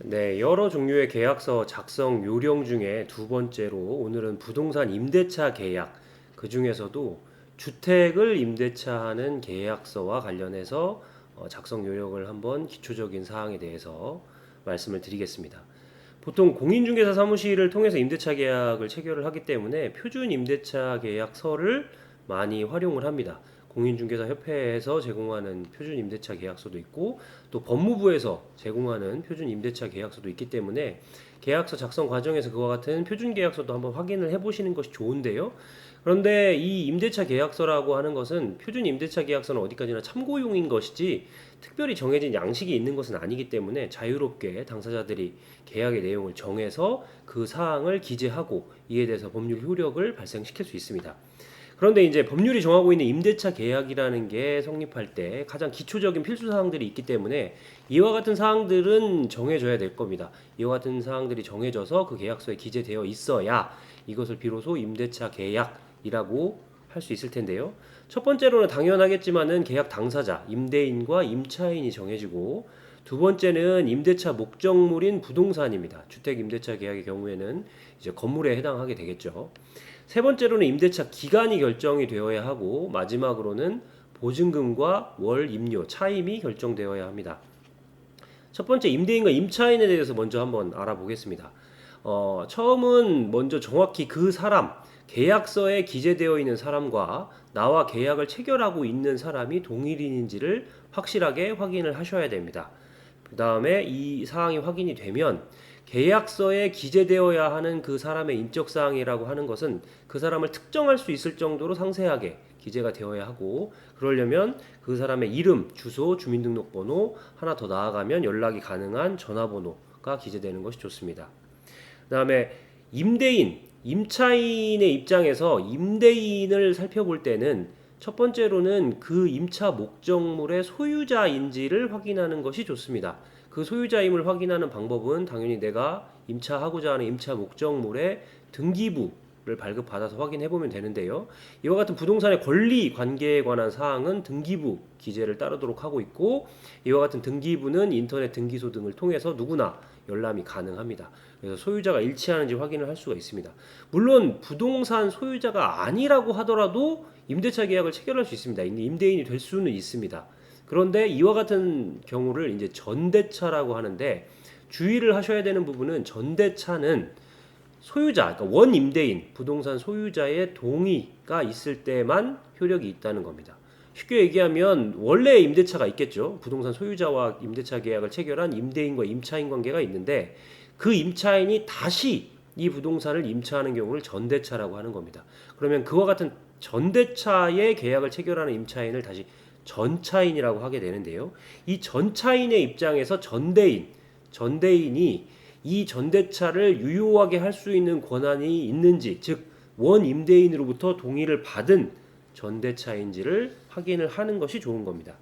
네, 여러 종류의 계약서 작성 요령 중에 두 번째로 오늘은 부동산 임대차 계약 그 중에서도 주택을 임대차하는 계약서와 관련해서 어, 작성 요령을 한번 기초적인 사항에 대해서 말씀을 드리겠습니다. 보통 공인중개사 사무실을 통해서 임대차 계약을 체결을 하기 때문에 표준 임대차 계약서를 많이 활용을 합니다. 공인중개사 협회에서 제공하는 표준 임대차 계약서도 있고 또 법무부에서 제공하는 표준 임대차 계약서도 있기 때문에 계약서 작성 과정에서 그와 같은 표준 계약서도 한번 확인을 해 보시는 것이 좋은데요. 그런데 이 임대차 계약서라고 하는 것은 표준 임대차 계약서는 어디까지나 참고용인 것이지 특별히 정해진 양식이 있는 것은 아니기 때문에 자유롭게 당사자들이 계약의 내용을 정해서 그 사항을 기재하고 이에 대해서 법률 효력을 발생시킬 수 있습니다. 그런데 이제 법률이 정하고 있는 임대차 계약이라는 게 성립할 때 가장 기초적인 필수 사항들이 있기 때문에 이와 같은 사항들은 정해져야 될 겁니다. 이와 같은 사항들이 정해져서 그 계약서에 기재되어 있어야 이것을 비로소 임대차 계약이라고 할 수 있을 텐데요. 첫 번째로는 당연하겠지만은 계약 당사자, 임대인과 임차인이 정해지고 두 번째는 임대차 목적물인 부동산입니다. 주택 임대차 계약의 경우에는 이제 건물에 해당하게 되겠죠. 세 번째로는 임대차 기간이 결정이 되어야 하고 마지막으로는 보증금과 월 임료 차임이 결정되어야 합니다. 첫 번째 임대인과 임차인에 대해서 먼저 한번 알아보겠습니다. 어, 처음은 먼저 정확히 그 사람 계약서에 기재되어 있는 사람과 나와 계약을 체결하고 있는 사람이 동일인인지를 확실하게 확인을 하셔야 됩니다. 그 다음에 이 사항이 확인이 되면 계약서에 기재되어야 하는 그 사람의 인적 사항이라고 하는 것은 그 사람을 특정할 수 있을 정도로 상세하게 기재가 되어야 하고 그러려면 그 사람의 이름, 주소, 주민등록번호 하나 더 나아가면 연락이 가능한 전화번호가 기재되는 것이 좋습니다. 그다음에 임대인, 임차인의 입장에서 임대인을 살펴볼 때는 첫 번째로는 그 임차 목적물의 소유자인지를 확인하는 것이 좋습니다. 그 소유자임을 확인하는 방법은 당연히 내가 임차하고자 하는 임차 목적물의 등기부 를 발급받아서 확인해 보면 되는데요. 이와 같은 부동산의 권리 관계에 관한 사항은 등기부 기재를 따르도록 하고 있고 이와 같은 등기부는 인터넷 등기소 등을 통해서 누구나 열람이 가능합니다. 그래서 소유자가 일치하는지 확인을 할 수가 있습니다. 물론 부동산 소유자가 아니라고 하더라도 임대차 계약을 체결할 수 있습니다. 임대인이 될 수는 있습니다. 그런데 이와 같은 경우를 이제 전대차라고 하는데 주의를 하셔야 되는 부분은 전대차는 소유자, 그러니까 원 임대인, 부동산 소유자의 동의가 있을 때만 효력이 있다는 겁니다. 쉽게 얘기하면 원래 임대차가 있겠죠. 부동산 소유자와 임대차 계약을 체결한 임대인과 임차인 관계가 있는데 그 임차인이 다시 이 부동산을 임차하는 경우를 전대차라고 하는 겁니다. 그러면 그와 같은 전대차의 계약을 체결하는 임차인을 다시 전차인이라고 하게 되는데요. 이 전차인의 입장에서 전대인, 전대인이 이 전대차를 유효하게 할 수 있는 권한이 있는지, 즉 원 임대인으로부터 동의를 받은 전대차인지를 확인을 하는 것이 좋은 겁니다.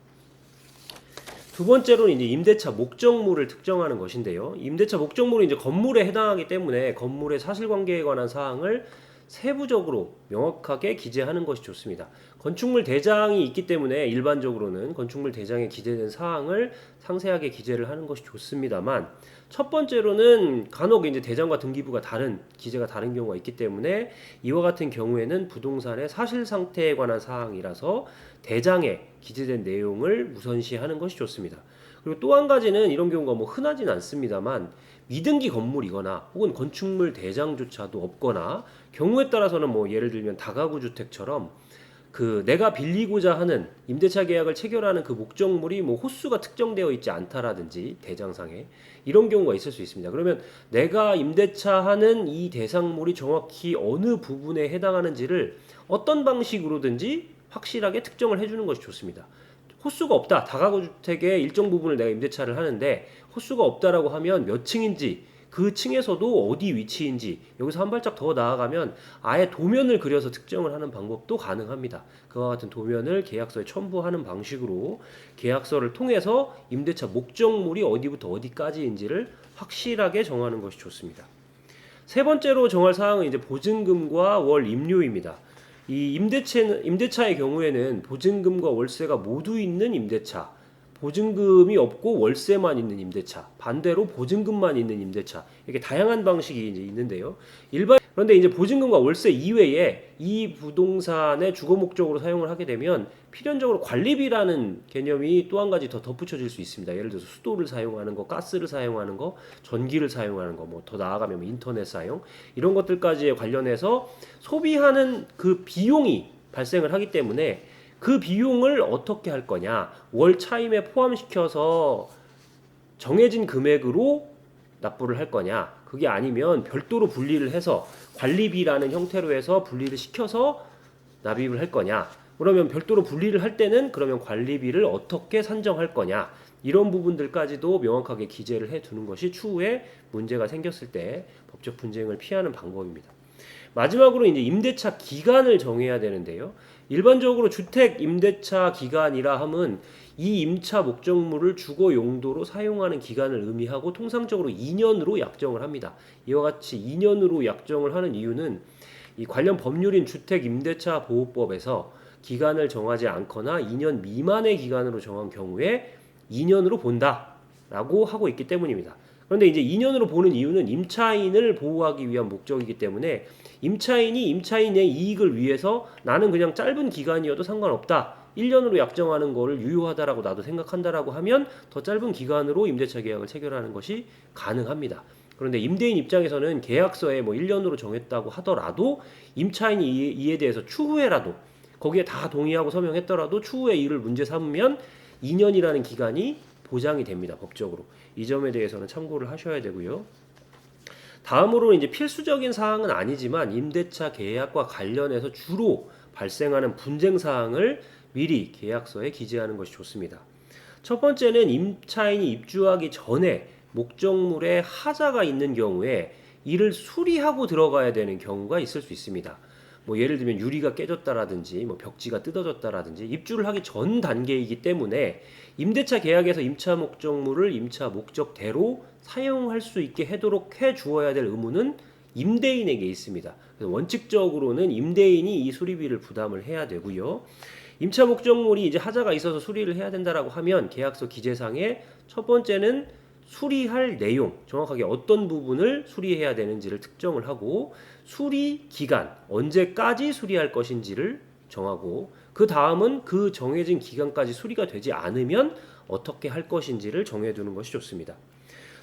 두 번째로는 이제 임대차 목적물을 특정하는 것인데요. 임대차 목적물은 이제 건물에 해당하기 때문에 건물의 사실관계에 관한 사항을 세부적으로 명확하게 기재하는 것이 좋습니다. 건축물 대장이 있기 때문에 일반적으로는 건축물 대장에 기재된 사항을 상세하게 기재를 하는 것이 좋습니다만 첫 번째로는 간혹 이제 대장과 등기부가 다른 기재가 다른 경우가 있기 때문에 이와 같은 경우에는 부동산의 사실 상태에 관한 사항이라서 대장에 기재된 내용을 우선시하는 것이 좋습니다. 그리고 또 한 가지는 이런 경우가 뭐 흔하진 않습니다만 미등기 건물이거나 혹은 건축물 대장조차도 없거나 경우에 따라서는 뭐 예를 들면 다가구 주택처럼 그 내가 빌리고자 하는 임대차 계약을 체결하는 그 목적물이 뭐 호수가 특정되어 있지 않다라든지 대장상에 이런 경우가 있을 수 있습니다. 그러면 내가 임대차 하는 이 대상물이 정확히 어느 부분에 해당하는지를 어떤 방식으로든지 확실하게 특정을 해주는 것이 좋습니다. 호수가 없다. 다가구 주택의 일정 부분을 내가 임대차를 하는데 호수가 없다라고 하면 몇 층인지 그 층에서도 어디 위치인지 여기서 한 발짝 더 나아가면 아예 도면을 그려서 특정을 하는 방법도 가능합니다. 그와 같은 도면을 계약서에 첨부하는 방식으로 계약서를 통해서 임대차 목적물이 어디부터 어디까지인지를 확실하게 정하는 것이 좋습니다. 세 번째로 정할 사항은 이제 보증금과 월 임료입니다. 이 임대차 임대차의 경우에는 보증금과 월세가 모두 있는 임대차 보증금이 없고 월세만 있는 임대차, 반대로 보증금만 있는 임대차 이렇게 다양한 방식이 이제 있는데요. 일반 그런데 이제 보증금과 월세 이외에 이 부동산의 주거 목적으로 사용을 하게 되면 필연적으로 관리비라는 개념이 또 한 가지 더 덧붙여질 수 있습니다. 예를 들어서 수도를 사용하는 거, 가스를 사용하는 거, 전기를 사용하는 거, 뭐 더 나아가면 뭐 인터넷 사용 이런 것들까지에 관련해서 소비하는 그 비용이 발생을 하기 때문에 그 비용을 어떻게 할 거냐 월 차임에 포함시켜서 정해진 금액으로 납부를 할 거냐 그게 아니면 별도로 분리를 해서 관리비라는 형태로 해서 분리를 시켜서 납입을 할 거냐 그러면 별도로 분리를 할 때는 그러면 관리비를 어떻게 산정할 거냐 이런 부분들까지도 명확하게 기재를 해 두는 것이 추후에 문제가 생겼을 때 법적 분쟁을 피하는 방법입니다. 마지막으로 이제 임대차 기간을 정해야 되는데요. 일반적으로 주택 임대차 기간이라 함은 이 임차 목적물을 주거 용도로 사용하는 기간을 의미하고 통상적으로 2년으로 약정을 합니다. 이와 같이 2년으로 약정을 하는 이유는 이 관련 법률인 주택 임대차 보호법에서 기간을 정하지 않거나 2년 미만의 기간으로 정한 경우에 2년으로 본다라고 하고 있기 때문입니다. 그런데 이제 2년으로 보는 이유는 임차인을 보호하기 위한 목적이기 때문에 임차인이 임차인의 이익을 위해서 나는 그냥 짧은 기간이어도 상관없다. 1년으로 약정하는 거를 유효하다라고 나도 생각한다라고 하면 더 짧은 기간으로 임대차 계약을 체결하는 것이 가능합니다. 그런데 임대인 입장에서는 계약서에 뭐 1년으로 정했다고 하더라도 임차인이 이- 이에 대해서 추후에라도 거기에 다 동의하고 서명했더라도 추후에 이를 문제 삼으면 2년이라는 기간이 보장이 됩니다. 법적으로. 이 점에 대해서는 참고를 하셔야 되고요. 다음으로 이제 필수적인 사항은 아니지만 임대차 계약과 관련해서 주로 발생하는 분쟁 사항을 미리 계약서에 기재하는 것이 좋습니다. 첫 번째는 임차인이 입주하기 전에 목적물에 하자가 있는 경우에 이를 수리하고 들어가야 되는 경우가 있을 수 있습니다. 뭐 예를 들면 유리가 깨졌다라든지 뭐 벽지가 뜯어졌다라든지 입주를 하기 전 단계이기 때문에 임대차 계약에서 임차 목적물을 임차 목적대로 사용할 수 있게 하도록 해 주어야 될 의무는 임대인에게 있습니다. 원칙적으로는 임대인이 이 수리비를 부담을 해야 되고요. 임차 목적물이 이제 하자가 있어서 수리를 해야 된다라고 하면 계약서 기재상에 첫 번째는 수리할 내용, 정확하게 어떤 부분을 수리해야 되는지를 특정을 하고 수리 기간, 언제까지 수리할 것인지를 정하고 그 다음은 그 정해진 기간까지 수리가 되지 않으면 어떻게 할 것인지를 정해두는 것이 좋습니다.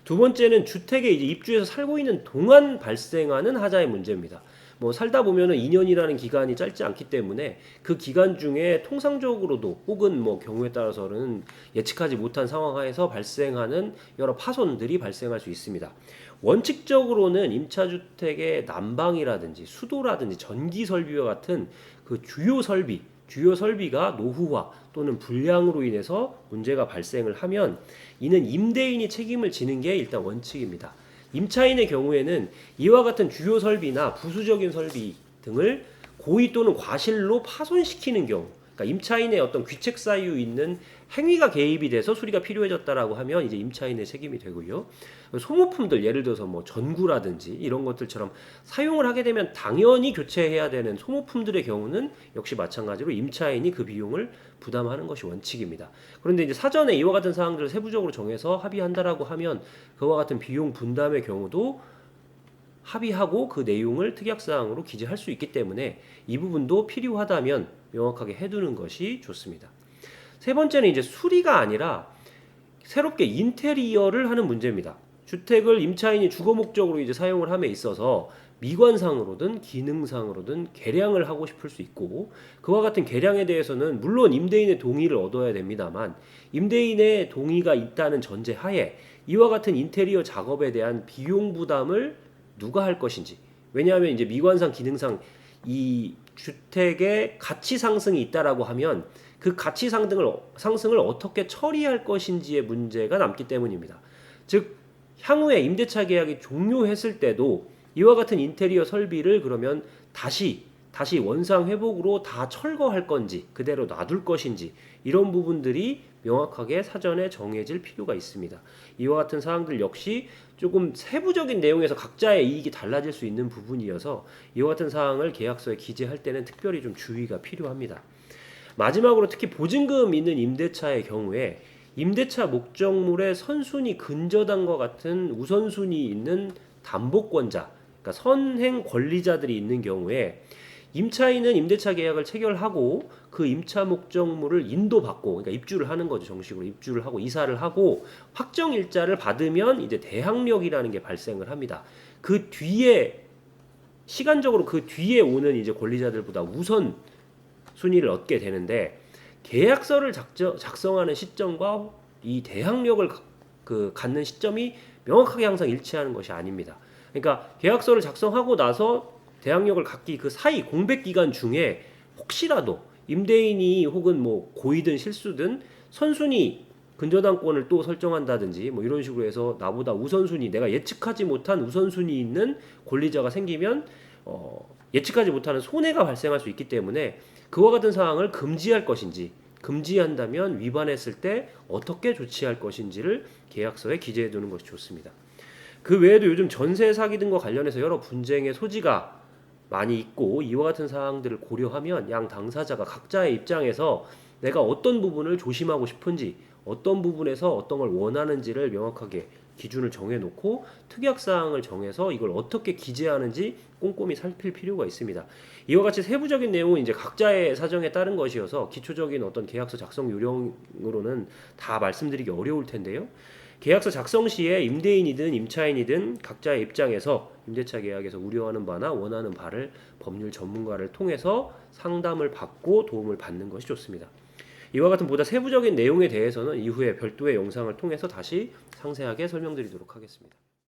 두 번째는 주택에 이제 입주해서 살고 있는 동안 발생하는 하자의 문제입니다. 뭐 살다 보면은 2년이라는 기간이 짧지 않기 때문에 그 기간 중에 통상적으로도 혹은 뭐 경우에 따라서는 예측하지 못한 상황 하에서 발생하는 여러 파손들이 발생할 수 있습니다. 원칙적으로는 임차주택의 난방이라든지 수도라든지 전기 설비와 같은 그 주요 설비, 주요 설비가 노후화 또는 불량으로 인해서 문제가 발생을 하면 이는 임대인이 책임을 지는 게 일단 원칙입니다. 임차인의 경우에는 이와 같은 주요 설비나 부수적인 설비 등을 고의 또는 과실로 파손시키는 경우, 그러니까 임차인의 어떤 귀책 사유 있는 행위가 개입이 돼서 수리가 필요해졌다라고 하면 이제 임차인의 책임이 되고요. 소모품들 예를 들어서 뭐 전구라든지 이런 것들처럼 사용을 하게 되면 당연히 교체해야 되는 소모품들의 경우는 역시 마찬가지로 임차인이 그 비용을 부담하는 것이 원칙입니다. 그런데 이제 사전에 이와 같은 사항들을 세부적으로 정해서 합의한다라고 하면 그와 같은 비용 분담의 경우도 합의하고 그 내용을 특약사항으로 기재할 수 있기 때문에 이 부분도 필요하다면 명확하게 해두는 것이 좋습니다. 세 번째는 이제 수리가 아니라 새롭게 인테리어를 하는 문제입니다. 주택을 임차인이 주거 목적으로 이제 사용을 함에 있어서 미관상으로든 기능상으로든 개량을 하고 싶을 수 있고 그와 같은 개량에 대해서는 물론 임대인의 동의를 얻어야 됩니다만 임대인의 동의가 있다는 전제 하에 이와 같은 인테리어 작업에 대한 비용 부담을 누가 할 것인지 왜냐하면 이제 미관상 기능상 이 주택의 가치 상승이 있다라고 하면 그 가치 상승을 상승을 어떻게 처리할 것인지의 문제가 남기 때문입니다. 즉 향후에 임대차 계약이 종료했을 때도 이와 같은 인테리어 설비를 그러면 다시 다시 원상 회복으로 다 철거할 건지 그대로 놔둘 것인지 이런 부분들이 명확하게 사전에 정해질 필요가 있습니다. 이와 같은 사항들 역시 조금 세부적인 내용에서 각자의 이익이 달라질 수 있는 부분이어서 이와 같은 사항을 계약서에 기재할 때는 특별히 좀 주의가 필요합니다. 마지막으로 특히 보증금 있는 임대차의 경우에 임대차 목적물의 선순위 근저당과 같은 우선순위 있는 담보권자, 그러니까 선행 권리자들이 있는 경우에 임차인은 임대차 계약을 체결하고 그 임차 목적물을 인도받고 그러니까 입주를 하는 거죠 정식으로 입주를 하고 이사를 하고 확정 일자를 받으면 이제 대항력이라는 게 발생을 합니다. 그 뒤에 시간적으로 그 뒤에 오는 이제 권리자들보다 우선 순위를 얻게 되는데 계약서를 작저, 작성하는 시점과 이 대항력을 가- 그 갖는 시점이 명확하게 항상 일치하는 것이 아닙니다. 그러니까 계약서를 작성하고 나서 대항력을 갖기 그 사이 공백 기간 중에 혹시라도 임대인이 혹은 뭐 고의든 실수든 선순위 근저당권을 또 설정한다든지 뭐 이런 식으로 해서 나보다 우선순위 내가 예측하지 못한 우선순위 있는 권리자가 생기면 어, 예측하지 못하는 손해가 발생할 수 있기 때문에 그와 같은 사항을 금지할 것인지 금지한다면 위반했을 때 어떻게 조치할 것인지를 계약서에 기재해 두는 것이 좋습니다. 그 외에도 요즘 전세 사기 등과 관련해서 여러 분쟁의 소지가 많이 있고 이와 같은 사항들을 고려하면 양 당사자가 각자의 입장에서 내가 어떤 부분을 조심하고 싶은지 어떤 부분에서 어떤 걸 원하는지를 명확하게 기준을 정해놓고 특약 사항을 정해서 이걸 어떻게 기재하는지 꼼꼼히 살필 필요가 있습니다. 이와 같이 세부적인 내용은 이제 각자의 사정에 따른 것이어서 기초적인 어떤 계약서 작성 요령으로는 다 말씀드리기 어려울 텐데요. 계약서 작성 시에 임대인이든 임차인이든 각자의 입장에서 임대차 계약에서 우려하는 바나 원하는 바를 법률 전문가를 통해서 상담을 받고 도움을 받는 것이 좋습니다. 이와 같은 보다 세부적인 내용에 대해서는 이후에 별도의 영상을 통해서 다시 상세하게 설명드리도록 하겠습니다.